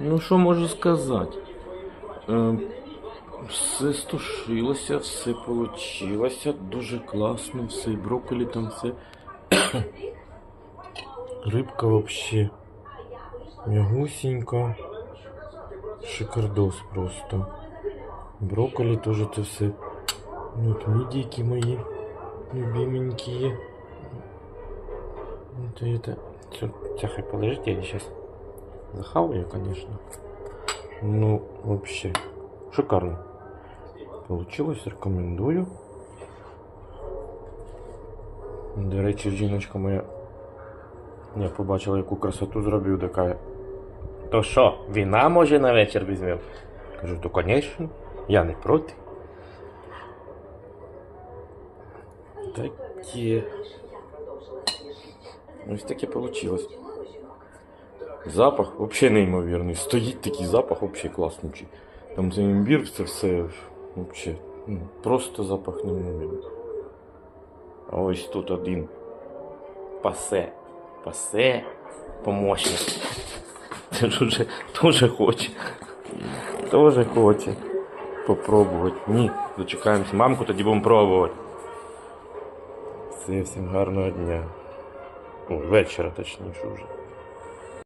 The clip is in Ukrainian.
Ну, що можу сказати? Е, все стушилося, все получилося, дуже класно, все, і брокколі там все. Рибка вообще мягусенька. Шикардос просто. Брокколи тоже это все. Ну, вот мидийки мои любименькие. Это это. Всё, тихо, подождите, я сейчас захаваю, конечно. Ну, вообще, шикарно. Получилось, рекомендую. До речі, жіночка моя я побачила, яку красоту зробив, така. То що, віна може на вечір візьмемо? Кажу, то звісно, я не проти. Таке. Ось таке вийшло. Запах взагалі неймовірний. Стоїть такий запах взагалі класнючий. Там цей імбір, це все взагалі. Ну, просто запах неймовірний. А ось тут один пасе. Пасе помощник. Це ж уже теж хоче. Теж хоче попробувати. Ні, дочекаємося мамку, тоді будемо пробувати. Все, всім гарного дня. О, вечора точніше вже.